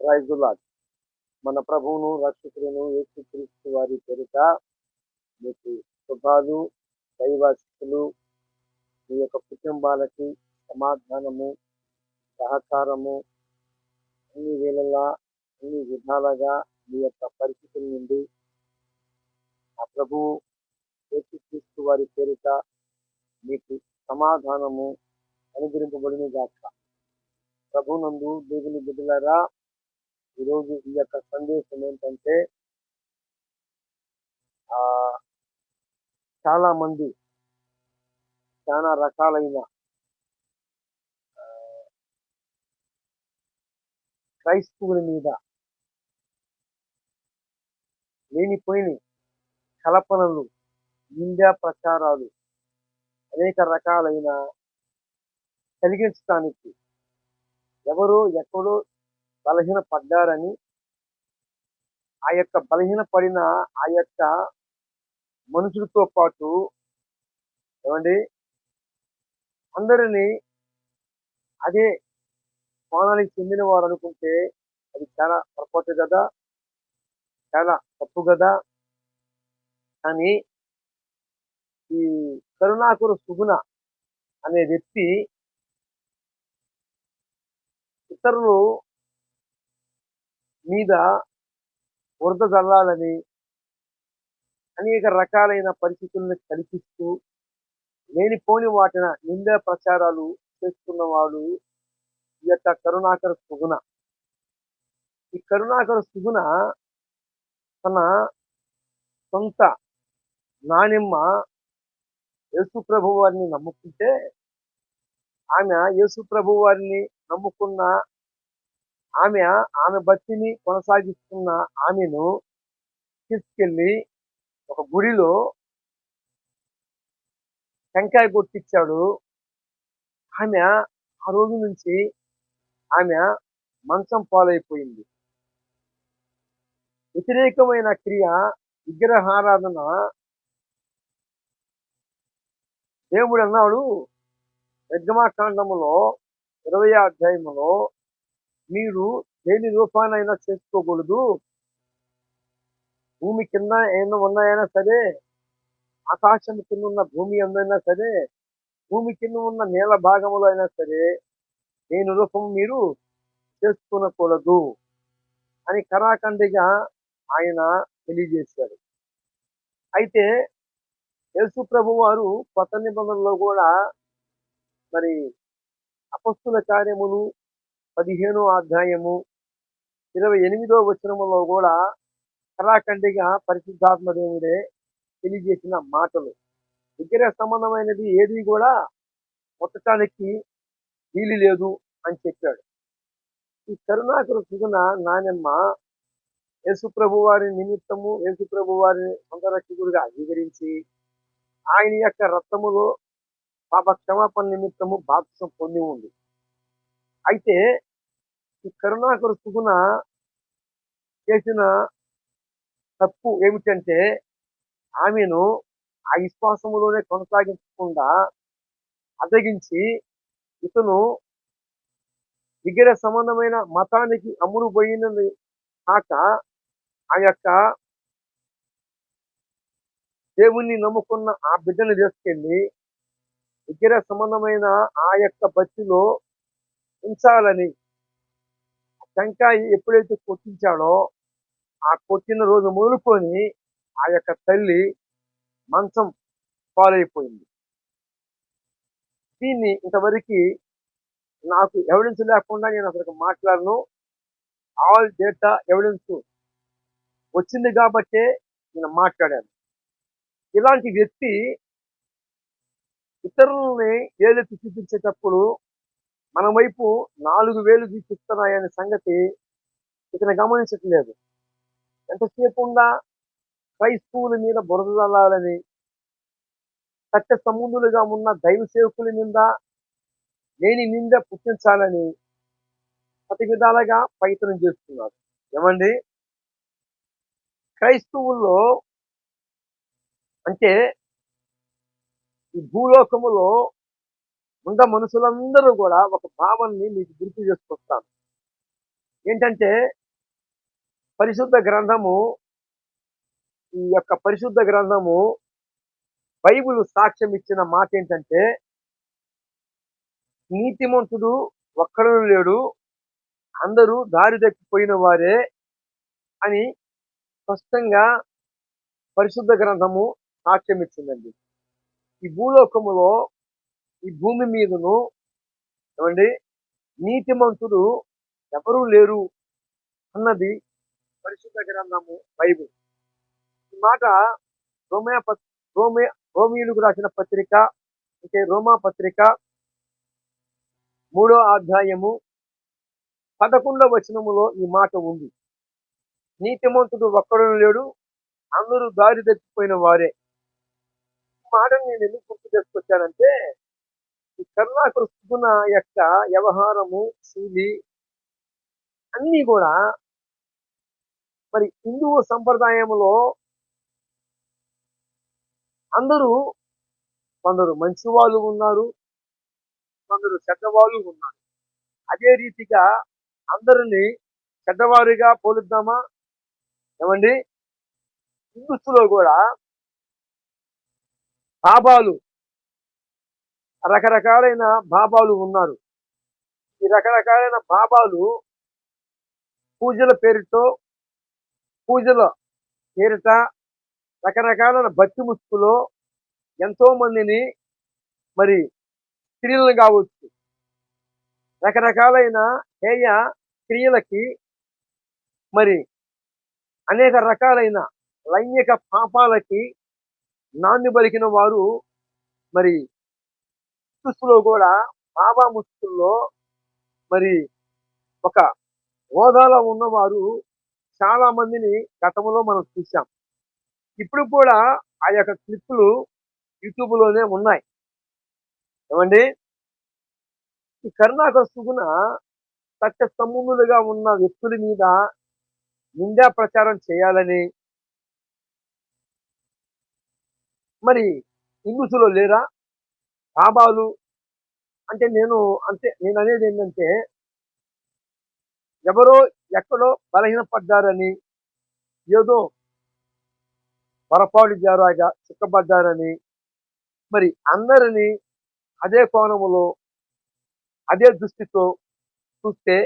ప్రైజులాడ్ మన ప్రభువును రక్షకులను యేసుక్రీస్తు వారి పేరిట మీకు శుభాలు దైవాశిస్తులు మీ యొక్క కుటుంబాలకి సమాధానము సహకారము అన్ని వేళలా అన్ని విధాలుగా మీ యొక్క పరిస్థితుల నుండి ఆ ప్రభువు యేసుక్రీస్తు వారి పేరిట మీకు సమాధానము అనుగ్రహింపబడిన గాక ప్రభునందు దేవుని బిడ్డలారా ఈరోజు ఈ యొక్క సందేశం ఏంటంటే ఆ చాలా మంది చాలా రకాలైన క్రైస్తవుల మీద లేనిపోయిన కల్పనలు నిందా ప్రచారాలు అనేక రకాలైన కలిగించడానికి ఎవరో ఎక్కడో బలహీన పడ్డారని ఆ యొక్క బలహీన పడిన ఆ యొక్క మనుషులతో పాటు ఏమండి? అందరినీ అదే కోణానికి చెందిన వారు అనుకుంటే అది చాలా పొరపాటు కదా? చాలా తప్పు కదా? కానీ ఈ కరుణాకుర సుగుణ అనే వ్యక్తి ఇతరులు మీద వరద చల్లాలని అనేక రకాలైన పరిస్థితులను కల్పిస్తూ లేనిపోని వాటిన నింద ప్రచారాలు చేస్తున్న వాడు ఈ యొక్క కరుణాకర సుగుణ. ఈ కరుణాకర సుగుణ తన సొంత నానెమ్మ యేసుప్రభు వారిని నమ్ముకుంటే ఆమె యేసుప్రభు వారిని నమ్ముకున్న ఆమె ఆమె భక్తిని కొనసాగిస్తున్న ఆమెను తీసుకెళ్ళి ఒక గుడిలో టెంకాయ కొట్టించాడు ఆమె ఆ రోజు నుంచి ఆమె మంచం పాలైపోయింది. వ్యతిరేకమైన క్రియ విగ్రహారాధన దేవుడు అన్నాడు నిర్గమాకాండములో ఇరవై అధ్యాయములో మీరు దేని రూపానైనా చేసుకోకూడదు. భూమి కింద ఏమైనా ఉన్నాయైనా సరే ఆకాశం కింద ఉన్న భూమి ఎందైనా సరే భూమి కింద ఉన్న నేల భాగంలో అయినా సరే దేని రూపం మీరు చేసుకునకూడదు అని కరాఖండిగా ఆయన తెలియజేశాడు అయితే యేసు ప్రభు వారు కొత్త నిబంధనలో కూడా మరి అపస్తుల కార్యములు పదిహేనో అధ్యాయము ఇరవై ఎనిమిదో వచనములో కూడా కళాఖండిగా పరిశుద్ధాత్మ దేవుడే తెలియజేసిన మాటలు. విగ్రహ సంబంధమైనది ఏది కూడా మొత్తటానికి వీలు లేదు అని చెప్పాడు. ఈ కరుణాకరు సుగుణ నానమ్మ యేసుప్రభు వారి నిమిత్తము యేసుప్రభు వారిని సొంతరక్షకుడిగా అంగీకరించి ఆయన యొక్క రక్తములో పాప క్షమాపణ నిమిత్తము బాప్సం పొంది ఉంది. అయితే ఈ కరుణాకర సుగుణ చేసిన తప్పు ఏమిటంటే ఆమెను ఆ విశ్వాసములోనే కొనసాగించకుండా అదగించి ఇతను విగ్రహ సంబంధమైన మతానికి అమ్ముడు పోయినది కాక ఆ యొక్క దేవుణ్ణి నమ్ముకున్న ఆ బిడ్డను తీసుకెళ్ళి విగ్రహ సంబంధమైన ఆ యొక్క బతిలో ఉంచాలని టెంకాయ ఎప్పుడైతే కొట్టించాడో ఆ కొట్టిన రోజు మొదలుకొని ఆ యొక్క తల్లి మంచం పాలైపోయింది. దీన్ని ఇంతవరకు నాకు ఎవిడెన్స్ లేకుండా నేను అసలు మాట్లాడను. ఆల్ డేటా ఎవిడెన్స్ వచ్చింది కాబట్టే నేను మాట్లాడాను. ఇలాంటి వ్యక్తి ఇతరులని ఏలెత్తి చూపించేటప్పుడు మన వైపు నాలుగు వేలు చూపిస్తున్నాయనే సంగతి ఇతను గమనించట్లేదు. ఎంతసేపు ఉందా క్రైస్తవుల మీద బురద చల్లాలని సత్య సముద్రులుగా ఉన్న దైవ సేవకుల మీద లేని నింద పుట్టించాలని ప్రతి విధాలుగా ప్రయత్నం చేస్తున్నారు. ఏమండి? క్రైస్తవుల్లో అంటే ఈ భూలోకములో ఉన్న మనుషులందరూ కూడా ఒక భావాన్ని మీకు గుర్తు చేసుకొస్తాను. ఏంటంటే పరిశుద్ధ గ్రంథము ఈ యొక్క పరిశుద్ధ గ్రంథము బైబిల్ సాక్ష్యం ఇచ్చిన మాట ఏంటంటే నీతిమంతుడు ఒక్కడూ లేడు అందరూ దారి తప్పిపోయిన వారే అని స్పష్టంగా పరిశుద్ధ గ్రంథము సాక్ష్యం ఇచ్చిందండి. ఈ భూలోకములో ఈ భూమి మీదను ఏమండి? నీతిమంతుడు ఎవరూ లేరు అన్నది పరిశుద్ధ గ్రంథము బైబిల్. ఈ మాట రోమయ పత్- రోమే రోమియులకు రాసిన పత్రిక అంటే రోమా పత్రిక మూడో అధ్యాయము పదకొండవ వచనములో ఈ మాట ఉంది. నీతిమంతుడు ఒక్కడు లేడు అందరూ దారి తెచ్చిపోయిన వారే. ఈ మాట నేను ఎందుకు గుర్తు చేసుకొచ్చానంటే ఈ యొక్క వ్యవహారము శైలి అన్నీ కూడా మరి హిందూ సంప్రదాయంలో అందరూ కొందరు మంచి వాళ్ళు ఉన్నారు కొందరు చెడ్డవాళ్ళు ఉన్నారు. అదే రీతిగా అందరిని చెడ్డవారిగా పోలుద్దామా? ఏమండి? హిందుస్తులో కూడా పాపాలు రకరకాలైన బాబాలు ఉన్నారు. ఈ రకరకాలైన బాబాలు పూజల పేరుతో పూజల పేరిట రకరకాలైన భక్తి ముసుగులో ఎంతో మందిని మరి స్త్రీలను కావచ్చు. రకరకాలైన హేయ క్రియలకి మరి అనేక రకాలైన లైంగిక పాపాలకి నాంది పలికిన వారు మరి ముస్తులో కూడా బాబా ముస్తుల్లో మరి ఒక హోదాలో ఉన్నవారు చాలా మందిని గతంలో మనం చూసాం ఇప్పుడు కూడా ఆ యొక్క క్లిప్పులు యూట్యూబ్లోనే ఉన్నాయి. ఏమండి? ఈ కరుణాకర సుగుణ సత్య సంబంధులుగా ఉన్న వ్యక్తుల మీద నిందా ప్రచారం చేయాలని మరి హిందుసులో లేరా? లాభాలు అంటే నేను అంటే నేను అనేది ఏంటంటే ఎవరో ఎక్కడో బలహీనపడ్డారని ఏదో పొరపాటు జారాగా చిక్కబడ్డారని మరి అందరినీ అదే కోణములో అదే దృష్టితో చూస్తే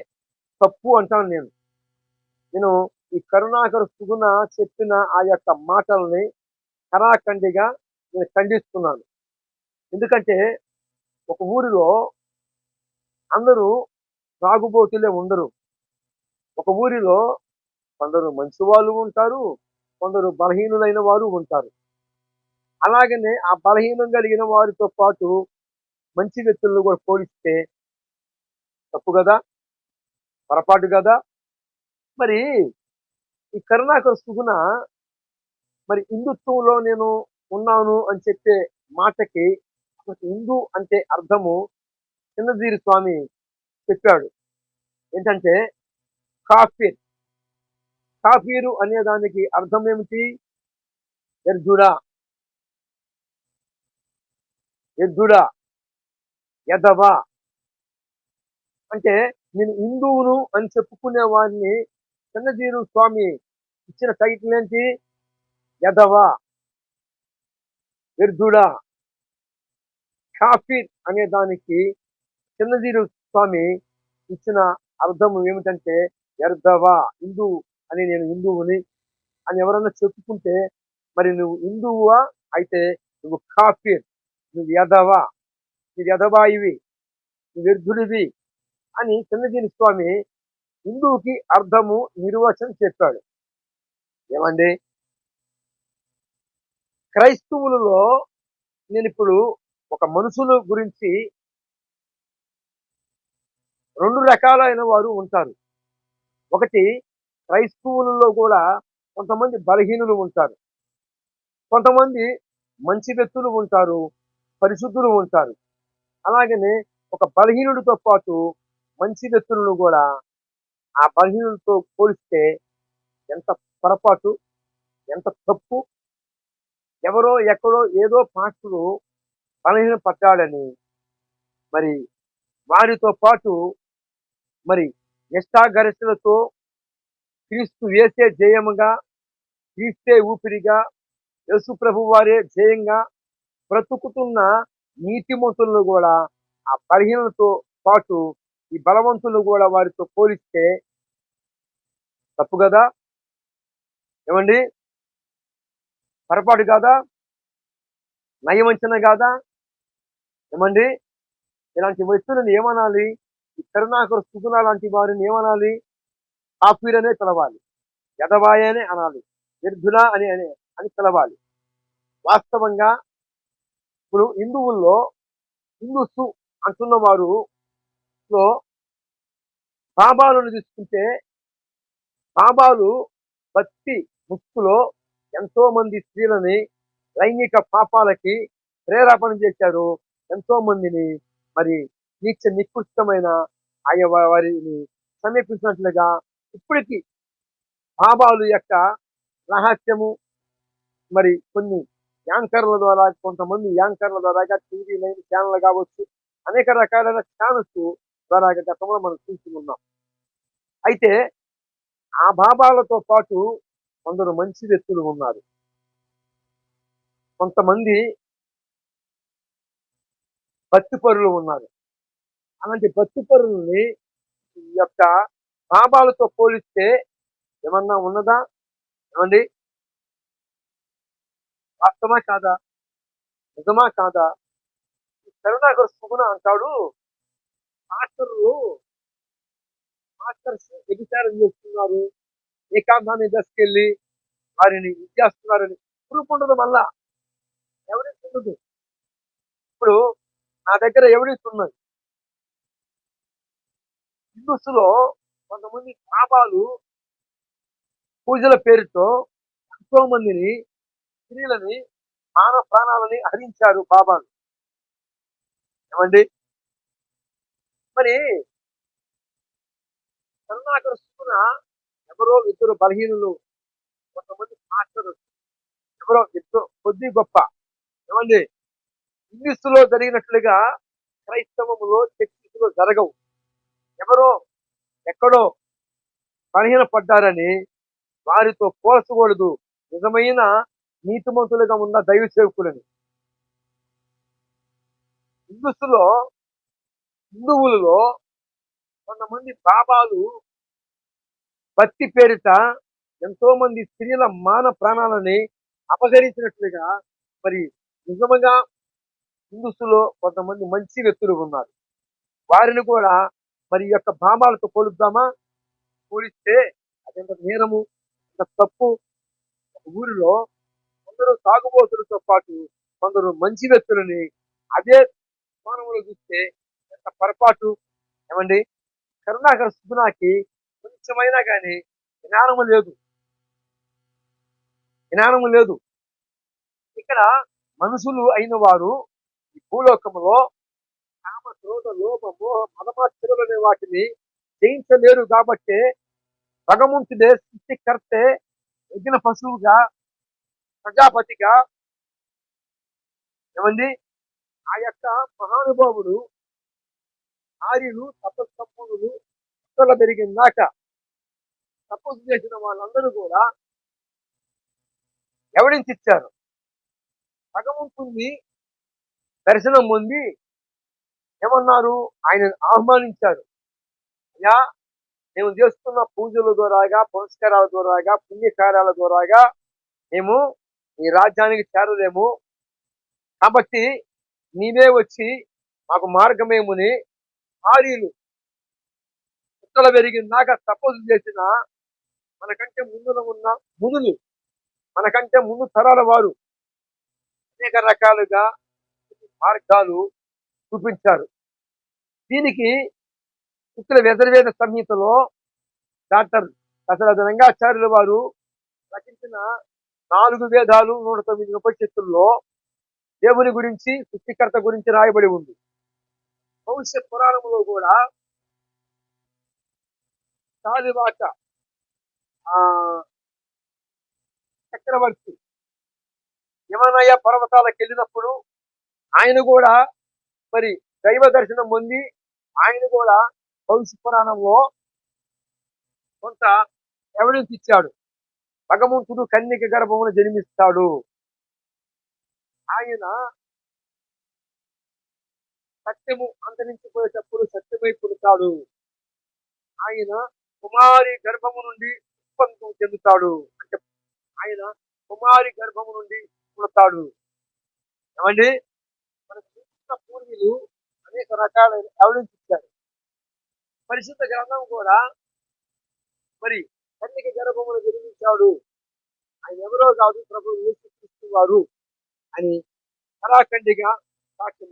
తప్పు అంటాను నేను. నేను ఈ కరుణాకర సుగుణ చెప్పిన ఆ యొక్క మాటల్ని కరాఖండిగా నేను ఖండిస్తున్నాను. ఎందుకంటే ఒక ఊరిలో అందరూ తాగుబోతులే ఉండరు. ఒక ఊరిలో కొందరు మంచి వాళ్ళు ఉంటారు కొందరు బలహీనులైన వారు ఉంటారు. అలాగనే ఆ బలహీనం కలిగిన వారితో పాటు మంచి వ్యక్తులను కూడా పోలిస్తే తప్పు కదా? పొరపాటు కదా? మరి ఈ కరుణాకర సుగుణ మరి హిందుత్వంలో నేను ఉన్నాను అని చెప్పే మాటకి హిందూ అంటే అర్థము చిన్నజీరి స్వామి చెప్పాడు. ఏంటంటే కాఫీర్. కాఫీరు అనే దానికి అర్థం ఏమిటి? ఎర్జుడా. ఎద్దుడా ఎదవా అంటే నేను హిందువును అని చెప్పుకునే వారిని చిన్నజీరు స్వామి ఇచ్చిన టైటిల్ ఏంటి? ఎదవా ఎర్జుడా. కాఫీర్ అనే దానికి చిన్నజీరు స్వామి ఇచ్చిన అర్థం ఏమిటంటే ఎర్దవా హిందూ అని నేను హిందువుని అని ఎవరన్నా చెప్పుకుంటే మరి నువ్వు హిందువువా అయితే నువ్వు కాఫీర్ నువ్వు ఎదవా నువ్వు ఎదవాయివి నువ్వు వ్యర్థుడివి అని చిన్నజీని స్వామి హిందువుకి అర్థము నిర్వచనం చెప్పాడు. ఏమండి? క్రైస్తవులలో నేను ఇప్పుడు ఒక మనుషుల గురించి రెండు రకాలైన వారు ఉంటారు. ఒకటి క్రైస్తవులలో కూడా కొంతమంది బలహీనులు ఉంటారు. కొంతమంది మంచి వ్యక్తులు ఉంటారు పరిశుద్ధులు ఉంటారు. అలాగనే ఒక బలహీనుడితో పాటు మంచి వ్యక్తులను కూడా ఆ బలహీనులతో పోలిస్తే ఎంత పొరపాటు ఎంత తప్పు ఎవరో ఎక్కడో ఏదో పాస్టులు బలహీన పడ్డాడని మరి వారితో పాటు మరి నిష్ఠాగరిష్టలతో క్రీస్తు వేసే జయముగా క్రీస్తే ఊపిరిగా యేసు ప్రభు వారే జయంగా బ్రతుకుతున్న నీతిమంతులను కూడా ఆ బలహీనతో పాటు ఈ బలవంతులు కూడా వారితో పోలిస్తే తప్పు కదా? ఏమండి? పొరపాటు కాదా? నయవంచన కాదా? ఏమండి? ఇలాంటి వ్యక్తులను ఏమనాలి? కరుణాకర సుగుణ లాంటి వారిని ఏమనాలి? ఆఫీరనే పిలవాలి. ఎదవాయనే అనాలి. నిర్ధుల అని అని అని పిలవాలి. వాస్తవంగా ఇప్పుడు హిందువుల్లో హిందుసు అంటున్న వారు లో బాబాలను తీసుకుంటే బాబాలు భక్తి ముక్తులో ఎంతో మంది స్త్రీలని లైంగిక పాపాలకి ప్రేరేపణ చేశారు. ఎంతో మందిని మరి నీచ నికృష్టమైన ఆయా వారిని సమీపించినట్లుగా ఇప్పటికీ బాబాలు యొక్క రహస్యము మరి కొన్ని యాంకర్ల ద్వారా కొంతమంది యాంకర్ల ద్వారా టీవీ నైన్ ఛానల్ కావచ్చు అనేక రకాలైన ఛానల్స్ ద్వారా గతంలో మనం చూస్తున్నాం అయితే ఆ బాబాలతో పాటు కొందరు మంచి వ్యక్తులు ఉన్నారు. కొంతమంది భక్తిపరులు ఉన్నారు. అలాంటి భక్తిపరుల్ని ఈ యొక్క పాపాలతో పోలిస్తే ఏమన్నా ఉన్నదా? ఏమండి? వాస్తవా కాదా? నిజమా కాదా? కరుణాకర్ సుగుణ అంటాడు. మాస్టర్లు మాస్టర్స్ వ్యభిచారం చేస్తున్నారు. ఏకాంతాన్ని దశకెళ్ళి వారిని విద్యాస్తున్నారని ప్రూఫ్ ఉండదు మళ్ళా. ఎవరికి ఉండదు ఇప్పుడు నా దగ్గర ఎవిడెన్స్ ఉన్నది. హిందూస్లో కొంతమంది పాపాలు పూజల పేరుతో ఎంతో మందిని స్త్రీలని మానవ ప్రాణాలని హరించారు బాబాలు ఏమండి? మరి కరుణాకర ఎవరో ఇద్దరు బలహీనులు కొంతమంది మాస్టర్లు ఎవరో ఇద్దరు కొద్ది గొప్ప. ఏమండి? ఇంగ్లీషులో జరిగినట్లుగా క్రైస్తవములో చర్చిలో జరగవు. ఎవరో ఎక్కడో బలహీన పడ్డారని వారితో పోల్చకూడదు. నిజమైన నీతిమంతులుగా ఉన్న దైవ సేవకులని. హిందుస్సులో హిందువులలో కొంతమంది బాబాలు భక్తి పేరిట ఎంతో మంది స్త్రీల మాన ప్రాణాలని అపహరించినట్లుగా మరి నిజంగా హిందుస్సులో కొంతమంది మంచి వ్యక్తులు ఉన్నారు. వారిని కూడా మరి యొక్క భామాలతో పోలుద్దామా పోలిస్తే అదెంత నేరము అంత తప్పు? ఊరిలో కొందరు సాగుబోతులతో పాటు కొందరు మంచి వ్యక్తులని అదే కోణంలో చూస్తే ఎంత పొరపాటు? ఏమండి? కరుణాకర సుగుణాకి కొంచెమైనా కానీ జ్ఞానము లేదు. జ్ఞానము లేదు. ఇక్కడ మనుషులు అయిన వారు ఈ భూలోకములో కామ క్రోధ లోభ మోహ మదమాశ్చర్యులు అనే వాటిని జయించలేరు కాబట్టి భగవంతుడే సృష్టికర్తే యజ్ఞ పశువుగా ప్రజాపతిగా ఏమండి? ఆ యొక్క మహానుభావుడు ఆర్యులు తపస్సంపన్నులు కుక్కల పెరిగిందాక తపస్సు చేసిన వాళ్ళందరూ కూడా ఎవిడెన్స్ ఇచ్చారు? భగవంతుణ్ణి దర్శనం పొంది ఏమన్నారు? ఆయన ఆహ్వానించారు. అయ్యా మేము చేస్తున్న పూజల ద్వారాగా పురస్కారాల ద్వారాగా పుణ్యకార్యాల ద్వారాగా మేము ఈ రాజ్యానికి చేరలేము. కాబట్టి నీవే వచ్చి మాకు మార్గమేముని భార్యలు కుక్కల పెరిగిందాక తపస్సు చేసిన మనకంటే ముందున ఉన్న మునులు మనకంటే ముందు తరాల వారు అనేక రకాలుగా మార్గాలు చూపించారు. దీనికి ఇక్కడ వ్యధర్వేద సంహితలో డాక్టర్ దశరథ రంగాచార్యుల వారు రచించిన నాలుగు వేదాలు నూట తొమ్మిది ఉపనిషత్తుల్లో దేవుని గురించి సృష్టికర్త గురించి రాయబడి ఉంది. భవిష్య పురాణంలో కూడా కాలివాక ఆ చక్రవర్తి యమనయ పర్వతాలకు వెళ్ళినప్పుడు ఆయన కూడా మరి దైవ దర్శనం పొంది ఆయన కూడా భవిష్య పురాణంలో కొంత ఎవిడెన్స్ ఇచ్చాడు. భగవంతుడు కన్యక గర్భమును జన్మిస్తాడు. ఆయన సత్యము అంతరించిపోయేటప్పుడు సత్యమై పుడతాడు. ఆయన కుమారి గర్భము నుండి ఉత్పన్నం చెందుతాడు అంటే ఆయన కుమారి గర్భము నుండి పుడతాడు. ఏమండి? చూసిన పూర్వీలు అనేక రకాలైన ఎవిడెన్స్ ఇచ్చారు పరిశుద్ధ గ్రంథం కూడా మరి కన్యక గర్భమును జరిగించాడు. ఆయన ఎవరో కాదు ప్రభు వారు అని కళాఖండిగా సాక్ష్యం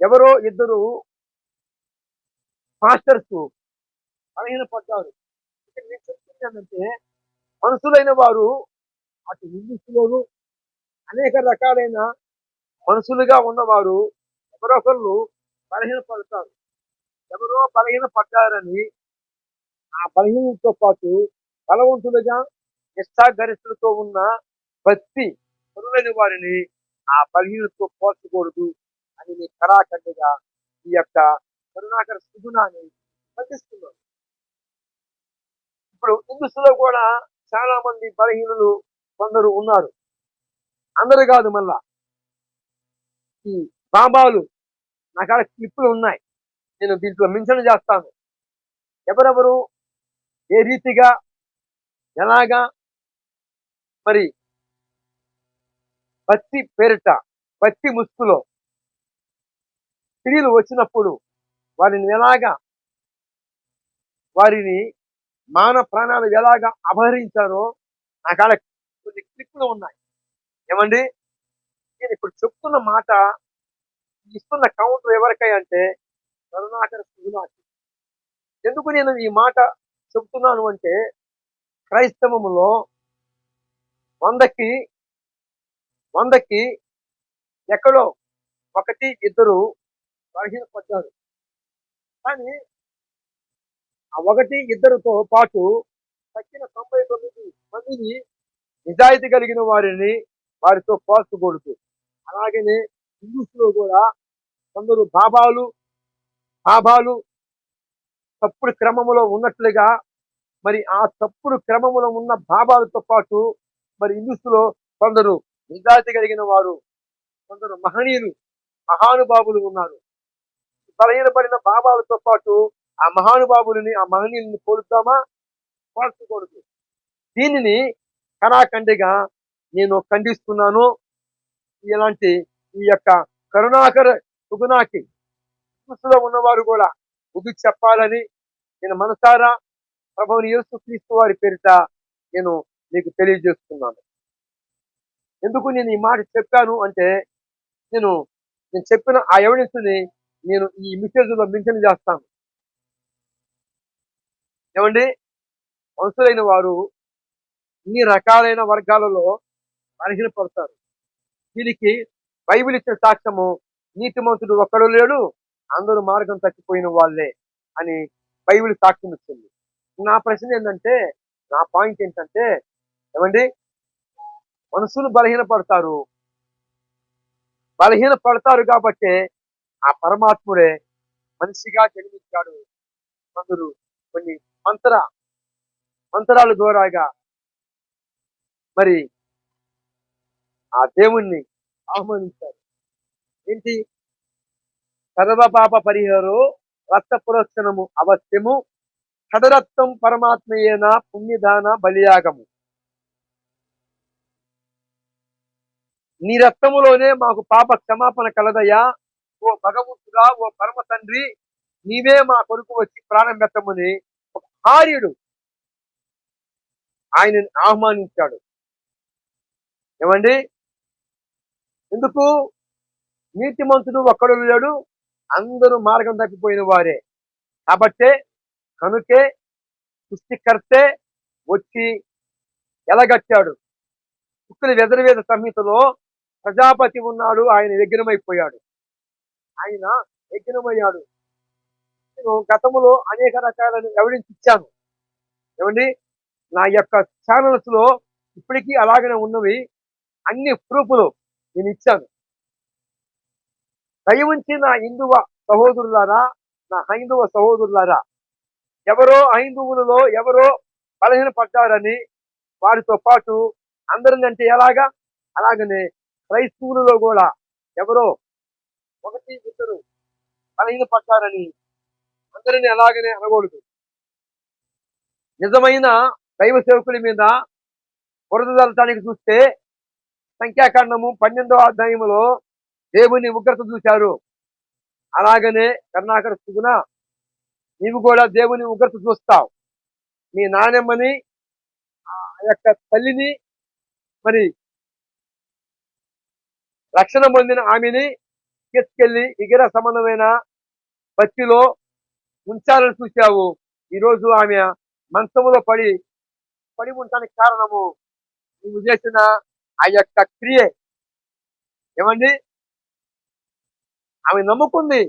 ఎవరో ఇద్దరు మాస్టర్స్ బలహీన పడ్డారు ఇక్కడ నేను చెప్తుంది ఏంటంటే మనుషులైన వారు అటు ఇంగ్లీష్లోను అనేక రకాలైన మనుషులుగా ఉన్నవారు ఎవరొకళ్ళు బలహీనపడతారు. ఎవరో బలహీన పడ్డారని ఆ బలహీనతో పాటు బలవంతులుగా నిష్ఠాగరిష్ఠులతో ఉన్న భక్తి పరులైన వారిని ఆ బలహీనతో పోల్చకూడదు అని నీ కళాఖండిగా ఈ యొక్క కరుణాకర సుగుణాన్ని పఠిస్తున్నారు ఇప్పుడు హిందుస్థులో కూడా చాలా మంది బలహీనులు కొందరు ఉన్నారు. అందరు కాదు మళ్ళా. ఈ బాబాలు నా కాడ క్లిప్పులు ఉన్నాయి. నేను దీంట్లో మించన చేస్తాను. ఎవరెవరు ఏ రీతిగా ఎలాగా మరి పత్తి పేరిట పత్తి ముస్తులో స్త్రీలు వచ్చినప్పుడు వారిని ఎలాగా వారిని మాన ప్రాణాలు ఎలాగా అపహరించారో నా కాడ కొన్ని క్లిప్పులు ఉన్నాయి. ఏమండి? నేను ఇప్పుడు చెప్తున్న మాట ఇస్తున్న కౌంటర్ ఎవరికై అంటే కరుణాకర సుగుణాకి ఎందుకు నేను ఈ మాట చెప్తున్నాను అంటే క్రైస్తవములో వందకి వందకి ఎక్కడో ఒకటి ఇద్దరు బలహీనపడ్డారు. కానీ ఆ ఒకటి ఇద్దరితో పాటు తక్కిన తొంభై తొమ్మిది మందిని నిజాయితీ కలిగిన వారిని వారితో పోల్చకూడదు అలాగనే హిందూస్లో కూడా కొందరు బాబాలు బాబాలు తప్పుడు క్రమములో ఉన్నట్లుగా మరి ఆ తప్పుడు క్రమములో ఉన్న బాబాలతో పాటు మరి హిందూస్లో కొందరు నిజాయితీ కలిగిన వారు కొందరు మహనీయులు మహానుభావులు ఉన్నారు. బలహీనపడిన బాబాలతో పాటు ఆ మహానుభావులని ఆ మహనీయుల్ని పోలుతామా పోల్చకూడదు. దీనిని కరాఖండిగా నేను ఖండిస్తున్నాను. ఇలాంటి ఈ యొక్క కరుణాకర సుగుణాకి మనసులో ఉన్నవారు కూడా బుద్ధి చెప్పాలని నేను మనసారా ప్రభువుని యేసు క్రీస్తు వారి పేరిట నేను మీకు తెలియజేస్తున్నాను. ఎందుకు నేను ఈ మాట చెప్పాను అంటే నేను నేను చెప్పిన ఆ ఎవిడెన్స్ని నేను ఈ మెసేజ్లో మెన్షన్ చేస్తాను. ఏమండి? మనుషులైన వారు ఇన్ని రకాలైన వర్గాలలో బలహీనపడతారు దీనికి బైబిల్ ఇచ్చిన సాక్ష్యము నీతిమంతుడు ఒక్కడు లేడు అందరూ మార్గం తప్పిపోయిన వాళ్ళే అని బైబిల్ సాక్ష్యం ఇచ్చింది. నా ప్రశ్న ఏంటంటే నా పాయింట్ ఏంటంటే ఏమండి? మనుషులు బలహీనపడతారు. బలహీన పడతారు కాబట్టి ఆ పరమాత్ముడే మనిషిగా జన్మించాడు. అందరు కొన్ని మంత్ర మంత్రాల ద్వారాగా మరి ఆ దేవుణ్ణి ఆహ్వానించారు. ఏంటి? సర్వ పాప పరిహారో రక్త పురోక్షణము అవశ్యము. కడరత్వం పరమాత్మయేన పుణ్యదాన బలియాగము. నీ రక్తములోనే మాకు పాప క్షమాపణ కలదయ్యా. ఓ భగవంతుడా ఓ పరమ తండ్రి నీవే మా కొరకు వచ్చి ప్రాణం పెట్టమని ఒక ఆర్యుడు ఆయనని ఆహ్వానించాడు. ఏమండి? ఎందుకు? నీతిమంతుడు ఒక్కడు లేడు అందరూ మార్గం తప్పిపోయిన వారే. కాబట్టే కనుకే సృష్టికర్తే వచ్చి ఎలగట్టాడు. కుక్కల వెదరవేద సంహితలో ప్రజాపతి ఉన్నాడు ఆయన విఘ్నమైపోయాడు. ఆయన విఘ్నమయ్యాడు. నేను గతంలో అనేక రకాలను ఎవిడెన్స్ ఇచ్చాను. ఏమండి? నా యొక్క ఛానల్స్లో ఇప్పటికీ అలాగనే ఉన్నవి. అన్ని ప్రూఫ్లు నేను ఇచ్చాను. దయ ఉంచి నా హిందువ సహోదరులారా నా హైందవ సహోదరులారా ఎవరో హైందువులలో ఎవరో బలహీన పడ్డారని వారితో పాటు అందరినంటే ఎలాగా? అలాగనే క్రైస్తవులలో కూడా ఎవరో ఒకటి ఇద్దరు బలహీన పడ్డారని అందరిని అలాగనే అనకూడదు. నిజమైన దైవ సేవకుల మీద బురద చూస్తే సంఖ్యాకాండము పన్నెండో అధ్యాయములో దేవుని ఉగ్రత చూశారు. అలాగనే కర్ణాకర సుగుణ నీవు కూడా దేవుని ఉగ్రత చూస్తావు. మీ నానమ్మని ఆ యొక్క తల్లిని మరి రక్షణ పొందిన ఆమెని తీసుకెళ్ళి ఇగిర సంబంధమైన పత్తిలో ఉంచాలని చూశావు. ఈరోజు ఆమె మంచములో పడి పడి ఉండటానికి కారణము నువ్వు చేసిన ఆ యొక్క క్రియ. ఏమండి? ఆమె నమ్ముకుంది.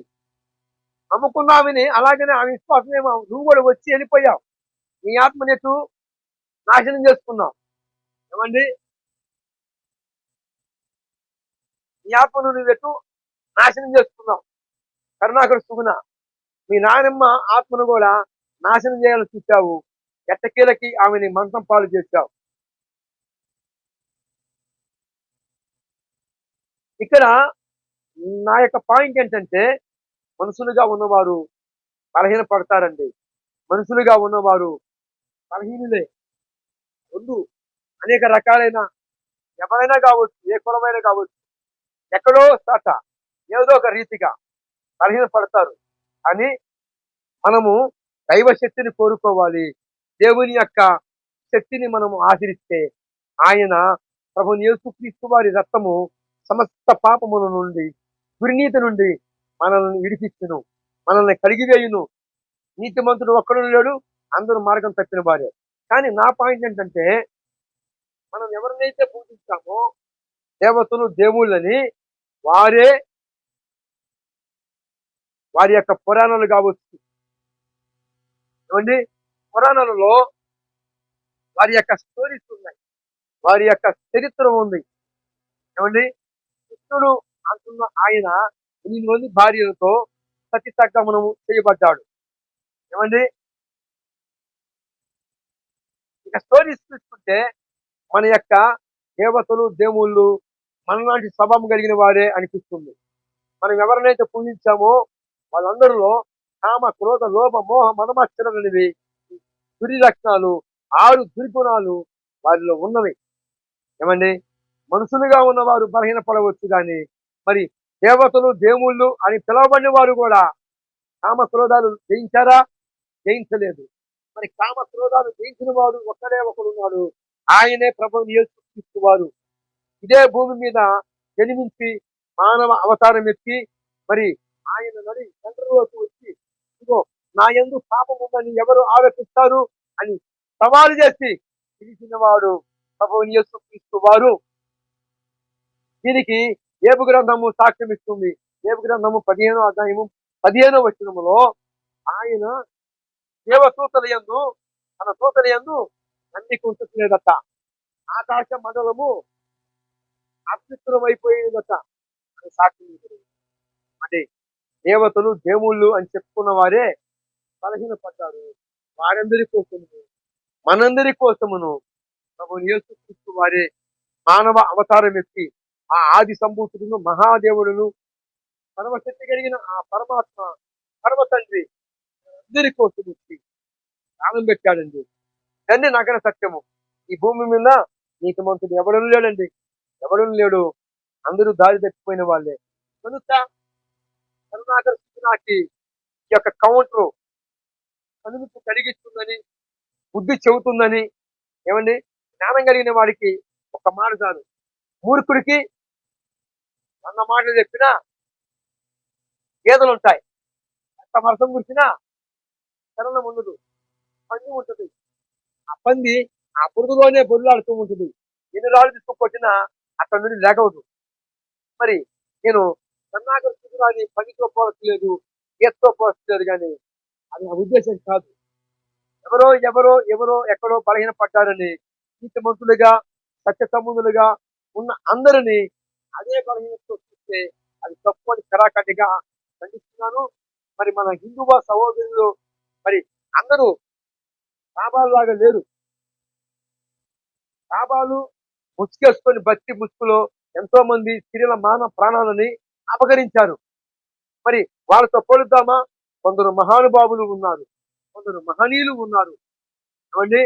నమ్ముకున్న ఆమెని అలాగనే ఆమె విశ్వాసం ఏమో నువ్వు కూడా వచ్చి వెళ్ళిపోయావు. నీ ఆత్మని ఎటు నాశనం చేసుకున్నావు. ఏమండి? నీ ఆత్మను నువ్వు ఎటు నాశనం చేసుకున్నావు. కరుణాకర సుగుణ. మీ నాయనమ్మ ఆత్మను కూడా నాశనం చేయాలని చూసావు ఎట్టకీలకి ఆమెని మంచం పాలు చేశావు. ఇక్కడ నా యొక్క పాయింట్ ఏంటంటే మనుషులుగా ఉన్నవారు బలహీన పడతారండి మనుషులుగా ఉన్నవారు బలహీనులే. ముందు అనేక రకాలైన ఎవరైనా కావచ్చు ఏ కులమైనా కావచ్చు ఎక్కడో సాట ఏదో ఒక రీతిగా బలహీన పడతారు కానీ మనము దైవ శక్తిని కోరుకోవాలి. దేవుని యొక్క శక్తిని మనము ఆచరిస్తే ఆయన ప్రభు యేసుక్రీస్తు వారి రక్తము సమస్త పాపముల నుండి దుర్నీతి నుండి మనల్ని విడిపించును మనల్ని కడిగివేయును. నీతిమంతుడు ఒక్కడు లేడు అందరూ మార్గం తప్పిన వారే. కానీ నా పాయింట్ ఏంటంటే మనం ఎవరినైతే పూజిస్తామో దేవతలు దేవుళ్ళని వారే వారి యొక్క పురాణాలు కావచ్చు. ఏమండి? పురాణాలలో వారి యొక్క స్టోరీస్ ఉన్నాయి. వారి యొక్క చరిత్ర ఉంది. ఏమండి? కృష్ణుడు అంటున్న ఆయన ఎనిమిది మంది భార్యలతో సతి సగ్గమనము చేయబడ్డాడు. ఏమండి? ఇక స్టోరీస్ తీసుకుంటే మన యొక్క దేవతలు దేవుళ్ళు మనలాంటి స్వభావం కలిగిన వారే అనిపిస్తుంది. మనం ఎవరినైతే పూజించామో వాళ్ళందరిలో కామ క్రోధ లోభ మోహ మదమాశ్చరనేవి దురి లక్షణాలు ఆరు దుర్గుణాలు వారిలో ఉన్నవి. ఏమండి? మనుషులుగా ఉన్నవారు బలహీనపడవచ్చు కానీ మరి దేవతలు దేవుళ్ళు అని పిలవబడిన వారు కూడా కామక్రోధాలు జయించారా? జయించలేదు. మరి కామక్రోధాలు జయించిన వాడు ఒక్కడే ఒకడున్నాడు ఆయనే ప్రభుని యేసుక్రీస్తు ఇదే భూమి మీద జన్మించి మానవ అవతారం ఎత్తి మరి ఆయన నడి తండ్రిలోకి వచ్చి ఇదిగో నా ఎందు పాపం ఉందని ఎవరు ఆరోపిస్తారు అని సవాలు చేసి పిలిచిన వాడు ప్రభుని యేసుక్రీస్తు దీనికి ఏపు గ్రంథము సాక్ష్యం ఇస్తుంది. ఏపు గ్రంథము పదిహేనో అధ్యాయము పదిహేనో వచనములో ఆయన దేవ యందు తన సూతలయందు అన్ని కుంటున్నదట ఆకాశ మండలము అత్యుత్తరమైపోయేదట అని సాక్ష్యం అంటే దేవతలు దేవుళ్ళు అని చెప్పుకున్న వారే బలహీన పడ్డారు వారందరి కోసమును మనందరి కోసమును ప్రభు యేసుక్రీస్తు వారే మానవ అవతారం ఎత్తి ఆ ఆది సంభూతుడును మహాదేవుడును పరమశక్తి కలిగిన ఆ పరమాత్మ పరమ తండ్రి అందరి కోసం వచ్చి ప్రాణం పెట్టాడండి. తండ్రి నగర సత్యము. ఈ భూమి మీద నీతి మంతుడు ఎవడను లేడండి. ఎవడను లేడు. అందరూ దారి తప్పిపోయిన వాళ్ళే. కనుక కరుణాకర నాకి ఈ యొక్క కౌంటర్ కనుమిప్పు కలిగిస్తుందని బుద్ధి చెబుతుందని ఏమండి? జ్ఞానం కలిగిన వాడికి ఒక మాట చాలు మూర్ఖుడికి వంద మాటలు చెప్పినా గేదెలు ఉంటాయి ఎంత వర్షం కురిసినా చలనం ఉండదు. పంది ఉంటుంది. ఆ పంది ఆ బురదలోనే బొరులాడుతూ ఉంటుంది. ఎన్ని రాళ్ళు తీసుకొచ్చినా అక్కడ నుండి లేకవదు మరి నేను కర్ణాకర స్థితిరాని పనితో పోవట్లేదు గీతతో పోవట్లేదు కానీ అది నా ఉద్దేశం కాదు. ఎవరో ఎవరో ఎవరో ఎక్కడో బలహీన పడ్డారని నీతిమంతులుగా సత్య సంబంధులుగా ఉన్న అందరినీ అదే బలహీనతతో చూస్తే అది తప్పు అని కరాకటిగా ఖండిస్తున్నాను. మరి మన హిందూ సహోదరులు మరి అందరూ లాగా లేరు. లాభాలు ముసుకేసుకొని భక్తి ముసుగులో ఎంతో మంది స్త్రీల మాన ప్రాణాలని అపహరించారు. మరి వాళ్ళతో పోలుద్దామా? కొందరు మహానుభావులు ఉన్నారు. కొందరు మహనీయులు ఉన్నారు. ఏమండి?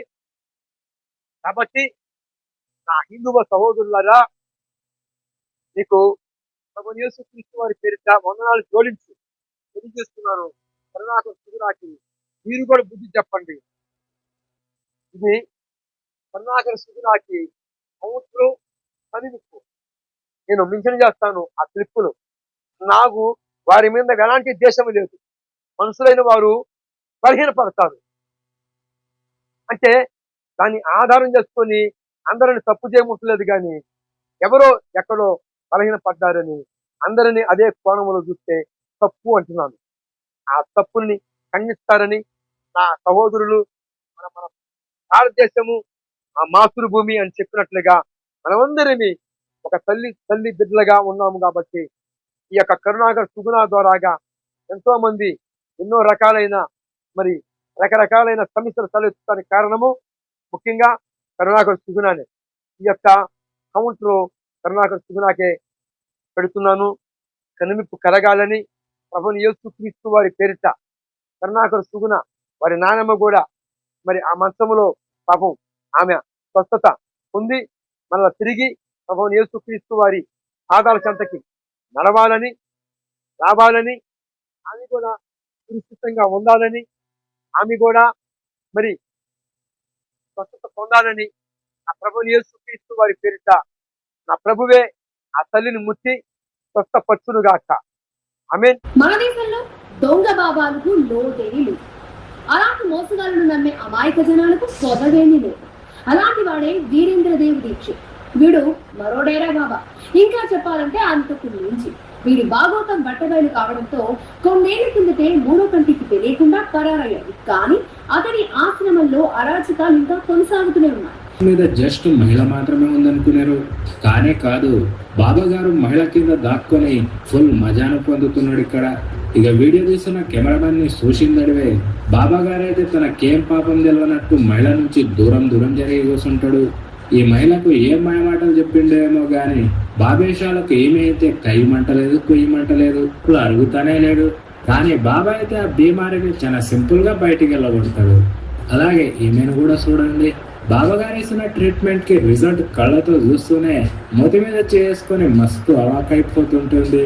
కాబట్టి నా హిందువ సహోదరులరా మీకు ప్రభు యేసుక్రీస్తు వారి పేరిట వందనాలు జోడించి తెలియజేస్తున్నాను కరుణాకు సుగురాకి మీరు కూడా బుద్ధి చెప్పండి. ఇది కరుణాకర సుగురాకి సముద్రం కనువిప్పు నేను మించిన చేస్తాను ఆ క్లిప్పులు నాకు వారి మీద ఎలాంటి దేశం లేదు. మనుషులైన వారు బలహీనపడతారు. అంటే దాన్ని ఆధారం చేసుకొని అందరిని తప్పు చేయముట్లేదు కానీ ఎవరో ఎక్కడో బలహీనపడ్డారని అందరినీ అదే కోణంలో చూస్తే తప్పు అంటున్నాను. ఆ తప్పుల్ని ఖండిస్తారని నా సహోదరులు మన మన భారతదేశము ఆ మాతృభూమి అని చెప్పినట్లుగా మనమందరినీ ఒక తల్లి తల్లి బిడ్డలుగా ఉన్నాము కాబట్టి ఈ యొక్క కరుణాకర్ సుగుణ ద్వారాగా ఎంతో మంది ఎన్నో రకాలైన మరి రకరకాలైన సమస్యలు తలెత్తుతానికి కారణము ముఖ్యంగా కరుణాకర్ సుగుణానే. ఈ యొక్క కౌంటర్ కరుణాకర్ సుగునాకే పెడుతున్నాను. కనుమిప్పు కలగాలని ప్రభుని యేసుక్రీస్తు వారి పేరిట కరుణాకర్ సుగుణ వారి నానమ్మ కూడా మరి ఆ మంచములో పాపం ఆమె స్వస్థత పొంది మళ్ళా తిరిగి ప్రభుని యేసుక్రీస్తు వారి పాదాల చెంతకి నడవాలని రావాలని ఆమె కూడా సురక్షితంగా ఉండాలని ఆమె కూడా మరి స్వస్థత పొందాలని ఆ ప్రభుని యేసుక్రీస్తు వారి పేరిట నా ప్రభువే ఆ తల్లిని ముట్టి స్వస్థపచ్చునుగాక ఆమె మన దేశంలో దొంగ బాబాలకు లోటేని అలాంటి మోసగాలను నమ్మే అమాయక జనాలకు పొదవేని లేదు. అలాంటి వాడే వీరేంద్రదేవ్ దీక్ష వీడు మరో డేరా బాబా. ఇంకా చెప్పాలంటే అంతకు మించి. వీడి భాగోతం బట్టబయలు కావడంతో కొన్నేళ్ళ కిందటే మూడో కంటికి తెలియకుండా పరారయ్యాడు. కానీ అతని ఆశ్రమంలో అరాచకాలు ఇంకా కొనసాగుతూనే ఉన్నాయి. మీద జస్ట్ మహిళ మాత్రమే ఉందనుకున్నారు. కానే కాదు బాబా గారు మహిళ కింద దాక్కొని ఫుల్ మజాను పొందుతున్నాడు ఇక్కడ. ఇక వీడియో తీసిన కెమెరామెన్ని సూచిందడివే బాబా గారైతే తనకేం పాపం తెలియనట్టు మహిళ నుంచి దూరం దూరం జరిగి కూర్చుంటాడు ఈ మహిళకు ఏం మాయమాటలు చెప్పిండేమో గాని బాబేషాలకు ఏమైతే కై మంటలేదు కొయ్యి మంటలేదు ఇప్పుడు అరుగుతానే లేడు. కానీ బాబా అయితే ఆ బీమారిని చాలా సింపుల్గా బయటికి వెళ్ళగొడతాడు. అలాగే ఈమెను కూడా చూడండి. బాబాగారు ఇస్తున్న ట్రీట్మెంట్కి రిజల్ట్ కళ్ళతో చూస్తూనే మూతి మీద చేసుకొని మస్తు అవాకైపోతుంటుంది.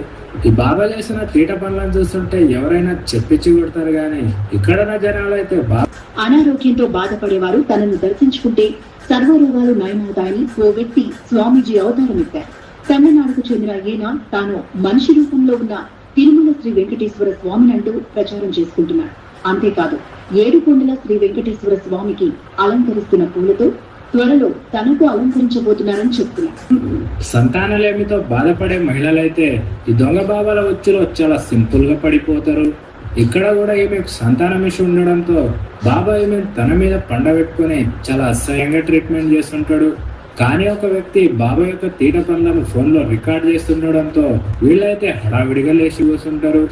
ఈ బాబా చేసిన తీట పనులను చూస్తుంటే ఎవరైనా చెప్పించి కొడతారు కానీ ఇక్కడ జనాలు అయితే బాబా అనారోగ్యంతో బాధపడేవారు తనను దర్శించుకుంటే సర్వరోగాలు నయమవుతాయని ఓ వ్యక్తి స్వామీజీ అవతారమిచ్చారు తమిళనాడుకు చెందిన ఈయన తాను మనిషి రూపంలో ఉన్న తిరుమల శ్రీ వెంకటేశ్వర స్వామిని అంటూ ప్రచారం చేసుకుంటున్నాడు. అంతేకాదు ఏడుకొండల శ్రీ వెంకటేశ్వర స్వామికి అలంకరిస్తున్న పూలతో త్వరలో తనకు అలంకరించబోతున్నారని చెప్తున్నారు సంతానలేమితో బాధపడే మహిళలైతే ఈ దొంగ బాబాల వచ్చిలో చాలా సింపుల్గా పడిపోతారు. ఇక్కడ కూడా ఈమె సంతానం ఇష్యూ ఉండడంతో బాబా ఈమె తన మీద పండబెట్టుకుని చాలా అసహ్యంగా ట్రీట్మెంట్ చేస్తుంటాడు. కానీ ఒక వ్యక్తి బాబా యొక్క తీట పనులను ఫోన్లో రికార్డ్ చేస్తుండడంతో వీళ్ళైతే హడావిడిగా లేచి కూర్చుంటారు